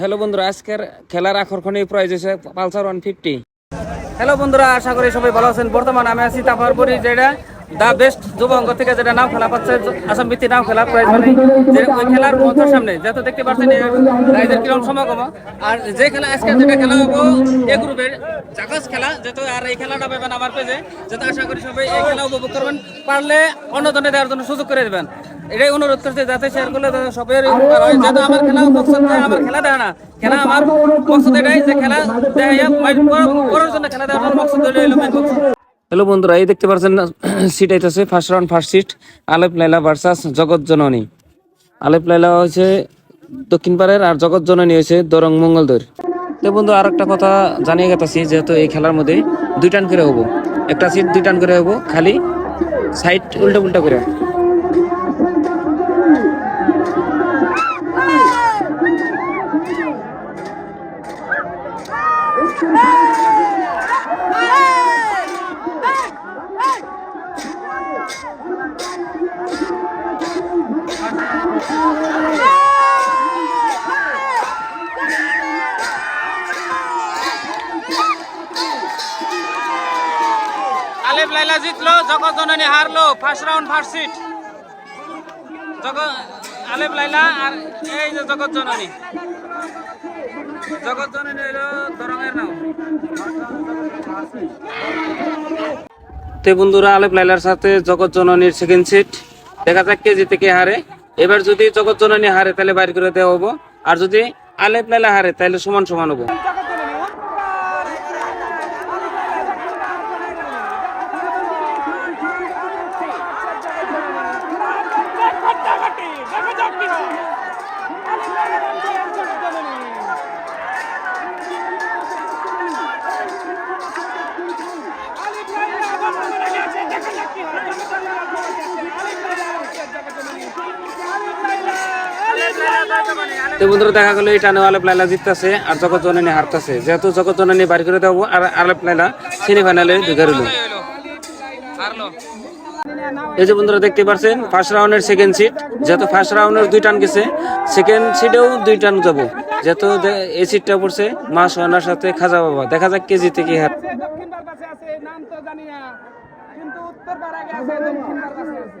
Hello বন্ধুরা, আজকের খেলার আকর্ষণীয় প্রাইজ হচ্ছে পালসার ওয়ান ফিফটি হ্যালো বন্ধুরা, আশা করি সবাই ভালো আছেন। বর্তমানে আমি আছি তাফারপুরি যেটা দা বেস্ট যুব অঙ্গ থেকে যেটা নাম খেলা পাচ্ছে আসাম ভিত্তি নাম খেলা প্রাইজ মানে ওই খেলার মঞ্চের সামনে যত দেখতে পাচ্ছেন রাইজের কিরম সমাগম। আর যে খেলা আজকে যেটা খেলা হব এ গ্রুপের খেলা আর এই খেলাটা পাবেন আমার পেজে আশা করি সবাই এই খেলা উপভোগ করবেন, পারলে দেওয়ার জন্য সুযোগ করে দেবেন। এটাই অনুরোধ করছে, যাতে শেয়ার করলে সবাই আমার খেলা আমার খেলা দেয় না। খেলা আমার মকসদ এটাই যে খেলা দেয় জন্য খেলা দেওয়ার মকসদ। হ্যালো বন্ধুরা, এই দেখতে পাচ্ছেন সিট আইতেছে first round first seat Alif Laila versus Jagat Janani. Alif লাইলা হয়েছে দক্ষিণ পাড়ের আর জগৎ জননী হয়েছে দরং মঙ্গলদৈর। তো বন্ধু আর একটা কথা জানিয়ে গেতেছি, যেহেতু এই খেলার মধ্যে দুই টান করে হব। একটা সিট দুই টান করে হব, খালি সাইড উল্টা উল্টা করে। First round, first seat. Jagat Alif Laila আর এই যে জগৎ জননী। জগৎ জননী হলো দরঙের নাম। তে বন্ধুরা আলেপ লাইলার সাথে জগৎ জননীর সেকেন্ড সিট দেখা যাক কে জিতে, কে হারে। এবার যদি জগৎ জননী হারে, তাহলে বাইর করে দেওয়া হব। আর যদি আলেপ লাইলা হারে, তাহলে সমান সমান হব। তো বন্ধুরা দেখা গেলো এই আলেপ লাইলা জিততেছে আর জগৎ জননী হারতেছে। যেহেতু জগৎ জননী বাড়ি করে দেবো আর আলেপ লাইলা সেমিফাইনালে ঢুকে রইল এই যে বন্ধুরা দেখতে পাচ্ছেন ফার্স্ট রাউন্ডের সেকেন্ড সিট যেহেতু ফার্স্ট রাউন্ডের দুই টান গেছে সেকেন্ড সিটেও দুই টান যাব। যেহেতু এই সিটটা পড়ছে, মা সোহানার সাথে খাজা বাবা। দেখা যাক কে জিতে, কি হার। দক্ষিণ বার কাছে আছে নাম তো জানি না কিন্তু উত্তর দক্ষিণ বার কাছে আছে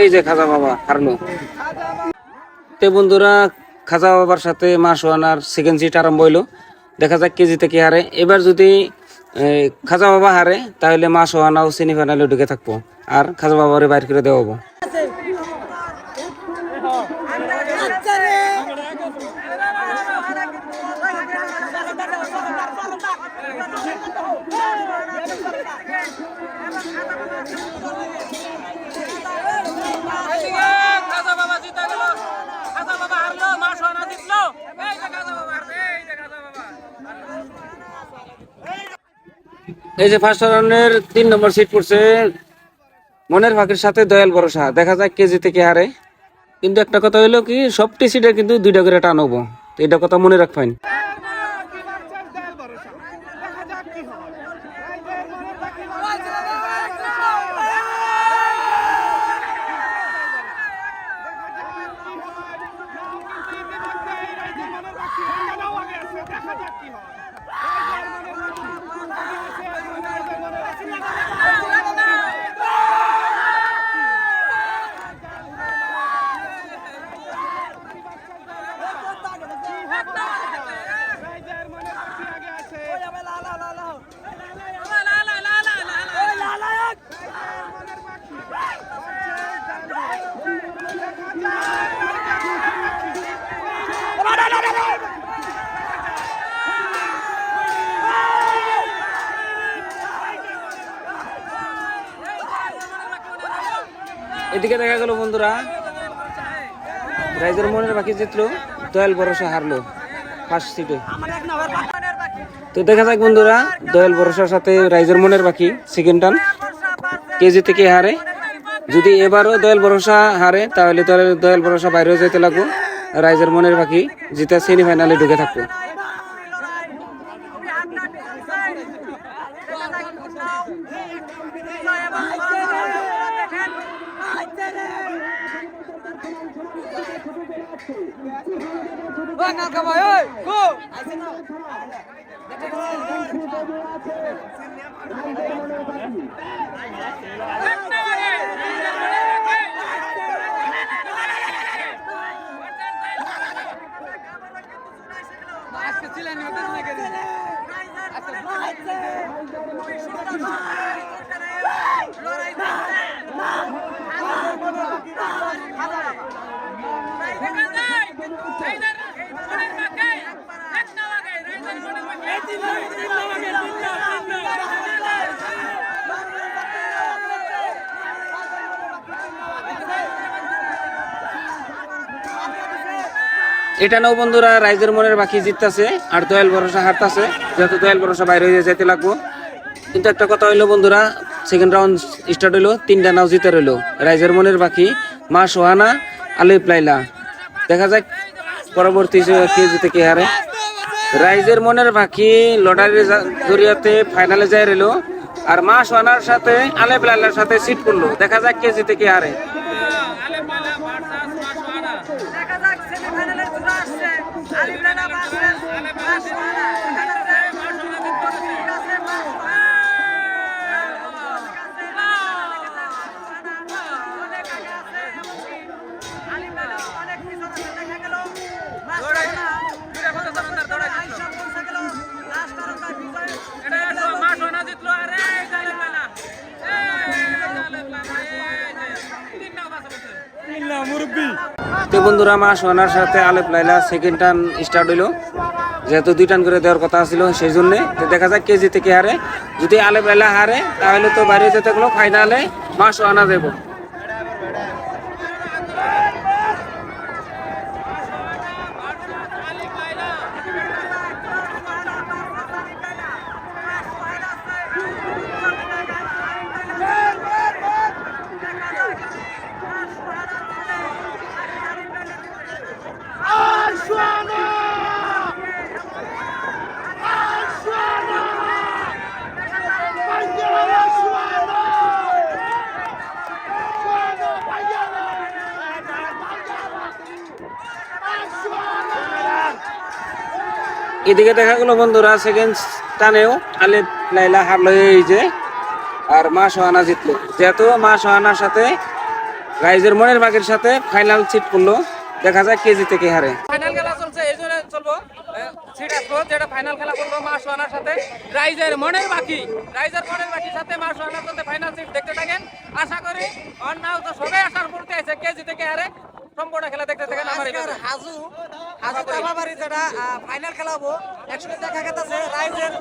এই যে খাজা বাবা হারলো তে বন্ধুরা, খাজা বাবার সাথে মাস ওয়ানার সেকেন্ড সিট আরম্ভ হইল। দেখা যাক কেজিতে কি হারে। এবার যদি খাজা বাবা হারে, তাহলে মাস ওয়ানাও সেমিফাইনালে ঢুকে থাকব। আর খাজা বাবারে বাইর করে দেওয়া হব। এই যে ফার্স্ট রাউন্ডের তিন নম্বর সিট পড়ছে মনের ফাঁকির সাথে দয়াল ভরসা। দেখা যায় কেজি থেকে হারে। কিন্তু একটা কথা হইল কি, সবটি সিটে কিন্তু দুইটা করে টান হব। এটা কথা মনে রাখবেন। এদিকে দেখা গেল বন্ধুরা। রাইজের মনের বাকি জিতলো, দয়াল ভরসা হারলো ফার্স্ট সিটে। তো দেখা যাক বন্ধুরা, দয়াল ভরসার সাথে রাইজের মনের বাকি সেকেন্ড টান কেজি থেকে হারে? যদি এবারও দয়াল ভরসা হারে, তাহলে তাহলে দয়াল ভরসা বাইরেও যেতে লাগবো। রাইজের মনের বাকি জিতা সেমিফাইনালে ঢুকে থাকব। না কামাই ওই গো ছিলেন এটা নাও বন্ধুরা, রাইজের মনের বাকি জিততেছে আর দয়াল ভরসা হারতাছে। যেহেতু দয়াল ভরসা বাইরে হয়ে যেতে লাগবো। কিন্তু একটা কথা হইল বন্ধুরা সেকেন্ড রাউন্ড স্টার্ট হইল, তিনটা নাও জিতে রইল। রাইজের মনের বাকি, মা সোহানা, আলিফ লাইলা। দেখা যাক পরবর্তী কে হারে? রাইজের মনের বাকি, লটারির জরিয়াতে ফাইনালে যাই রইল। আর মা সোনার সাথে আলেপ লাল্লার সাথে সিট করল। দেখা যাক কে জিতে কে হারে। তো বন্ধুরা, আমার সোনার সাথে Alif Laila second turn start হইল। যেহেতু দুই টান করে দেওয়ার কথা ছিল সেই জন্যে তো দেখা যাক কে জিতে কে হারে। যদি আলেপ লাইলা হারে, তাহলে তো বাইরে যেতে গেলো ফাইনালে মা সোহানা দেবো। এদিকে দেখা গেলো বন্ধুরা সেকেন্ড টানেও আলেপ লাইলা হারলো এই যে, আর মা সোহানা জিতলো। যেহেতু মা সোহানার সাথে, রাইজের মনের বাগের সাথে ফাইনাল সিট করল। দেখা যায় কে জিতে, কে হারে। ফাইনাল খেলা চলছে, এই জন্য চলবো। সিট আসব যেটা ফাইনাল খেলা করব মা সোহানার সাথে। রাইজের মনের বাকি, রাইজের মনের বাকি সাথে মা সোহানার সাথে ফাইনাল সিট দেখতে থাকেন। আশা করি অন্যাও তো সবাই আসার পড়তে আছে, কে জিতে, কে হারে। সম্পূর্ণ খেলা দেখতে থাকেন আমার হাজু হাজু তামাবাড়ি যেটা ফাইনাল খেলা হব। একসাথে দেখা গেছে রাইজের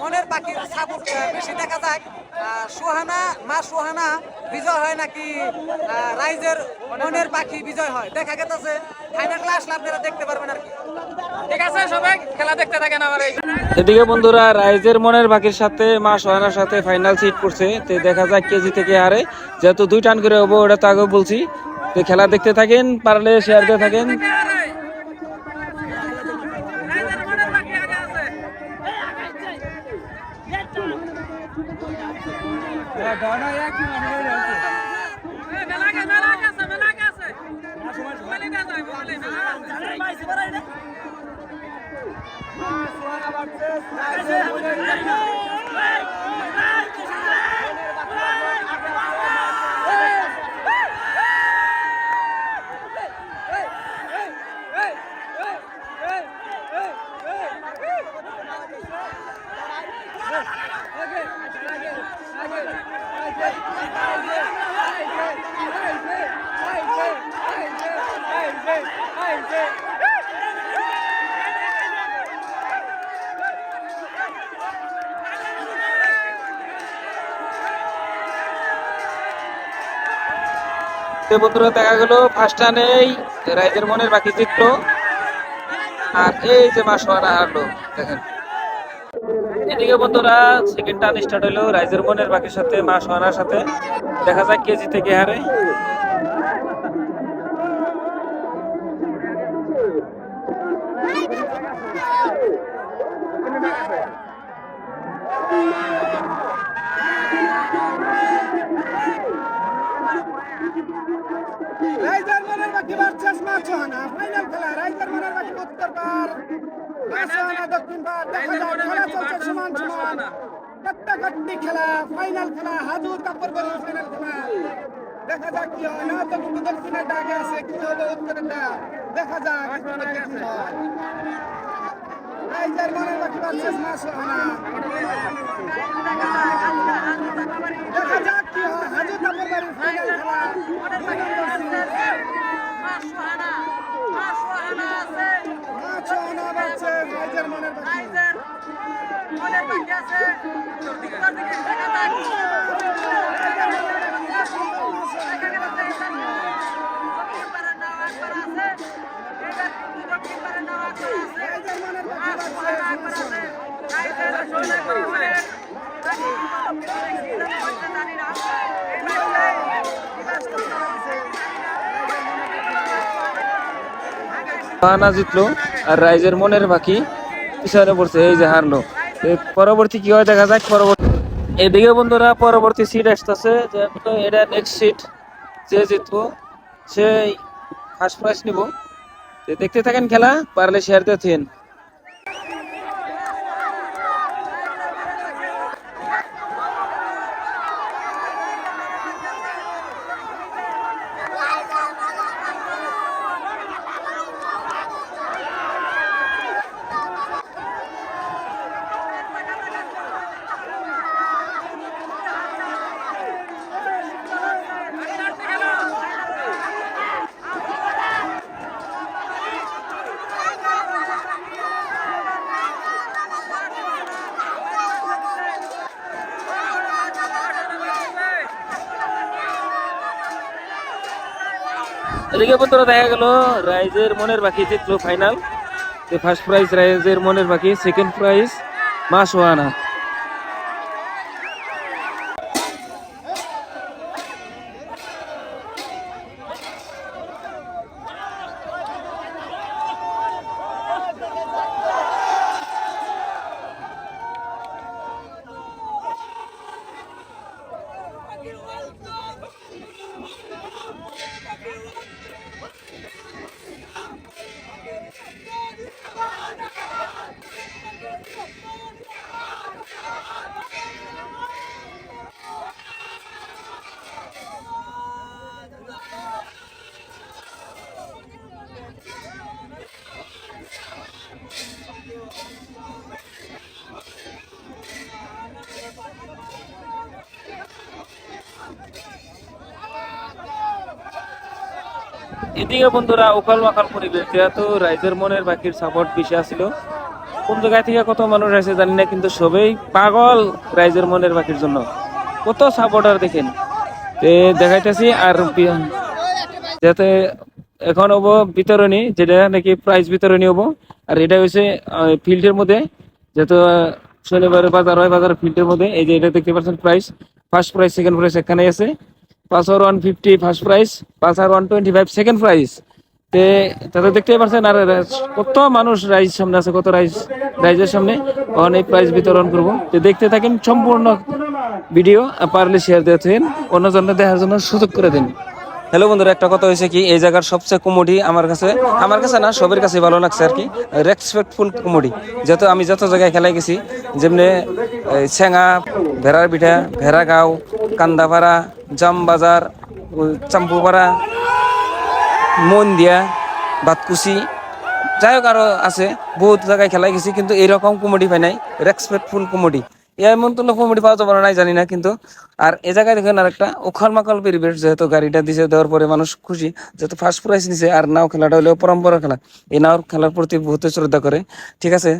মনের বাকি সাপোর্ট বেশি দেখা যায়। সোহানা মা সোহানা বিজয় হয় নাকি রাইজের মনের পাখি বিজয় হয়? দেখা গেছে ফাইনাল খেলা আপনারা দেখতে পারবেন আর কি। ঠিক আছে সবাই খেলা দেখতে থাকেন আমার এদিকে বন্ধুরা রাইজের মনের বাকির সাথে মা সোহানার সাথে ফাইনাল সিট পড়ছে। তো দেখা যাক কেজি থেকে হারে। যেহেতু দুই টান করে হব ওটা তো আগেও বলছি। তো খেলা দেখতে থাকেন পারলে শেয়ার দিয়ে থাকেন Hey! বন্ধুরা, দেখা গেল ফার্স্ট টানেই রাইজের মনের বাকি চিত্র। আর এই যে মাসোয়ারা হারলো দেখেন। এদিকে বন্ধুরা সেকেন্ড টার্ন স্টার্ট হলো। রাইজের মনের বাকির সাথে, মা সোহানার সাথে। দেখা যাক কে জিতে কে হারে। কাট্টাকাট্টি খেলা ফাইনাল খেলা হাজুর কাপড় বলি ফাইনাল খেলা। দেখা যাক কি হয়। না তো কিন্তু দক্ষিণের ডাকে আছে কি হবে উত্তরের দেখা যাক। কি হয় রাইজার মাছহানা দেখা যাক কি হয়। হাজুর কাপড় ফাইনাল খেলা। রাইজার মনের বাকি সোহানা জিতলো আর রাইজের মনের বাকি পিছনে পড়ছে এই যে হারলো। পরবর্তী কি হয়? দেখা যাক, পরবর্তী। এদিকে বন্ধুরা, পরবর্তী সিট আসতেছে যেহেতু এটা নেক্সট সিট যে জিতবো সে ফার্স্ট প্রাইজ নিব। দেখতে থাকেন খেলা, পারলে শেয়ার দিতেন এদিকে বন্ধুরা দেখা গেল রাইজের মনের বাকি জিতলো ফাইনাল ফার্স্ট প্রাইজ রাইজের মনের বাকি সেকেন্ড প্রাইজ মা এদিকে বন্ধুরা ওকাল মাকাল পরিবেশ, যেহেতু রাইজের মনের বাকির সাপোর্ট বেশি আসছিল কোন জায়গা থেকে কত মানুষ আছে জানি না, কিন্তু সবাই পাগল রাইজের মনের বাকির জন্য। কত সাপোর্টার দেখেন। দেখাইতেছি আর যাতে এখন হব বিতরণী, যেটা নাকি প্রাইজ বিতরণী হব। আর এটা হচ্ছে ফিল্ডের মধ্যে। যেহেতু শনিবারে বাজার হয় বাজার ফিল্ডের মধ্যে। এই যে এটা দেখতে পাচ্ছেন price first prize second prize এখানে আছে। Pulsar one fifty first prize Pulsar one twenty five second prize তে তাতে দেখতেই পাচ্ছেন আর কত মানুষ রাইজ সামনে আছে, কত রাইজ রাইজের সামনে। অনেক প্রাইজ বিতরণ করব। তো দেখতে থাকেন সম্পূর্ণ ভিডিও পারলে শেয়ার দিয়ে থাকেন অন্যজনের দেখার জন্য সুযোগ করে দিন। হ্যালো বন্ধুরা, একটা কথা হয়েছে কি, এই জায়গার সবচেয়ে কমোডি আমার কাছে আমার কাছে না, সবের কাছে ভালো লাগছে আর কি। রেসপেক্টফুল কমোডি যেহেতু আমি যত জায়গায় খেলায় গেছি, যেমনি ছেঙা, ভেড়ার পিঠা, ভেড়াগাঁও কান্দাপাড়া জামবাজার চাম্পুপাড়া, মন্দিয়া বাতকুচি যাই হোক আরও আছে, বহুত জায়গায় খেলাই গেছি, কিন্তু এরকম কমেডি পাই নাই। রেসপেক্টফুল কমেডি এমন তো কমেডি পাওয়া যাবে নাই জানি না, কিন্তু আর এ জায়গায় দেখেন আর একটা উখল মাকাল পরিবেশ, যেহেতু গাড়িটা দিছে দেওয়ার পরে মানুষ খুশি, যেহেতু ফার্স্ট প্রাইজ নিছে, আর নাও খেলাটা হলেও পরম্পরা খেলা। এই নাও খেলার প্রতি বহুত শ্রদ্ধা করে, ঠিক আছে?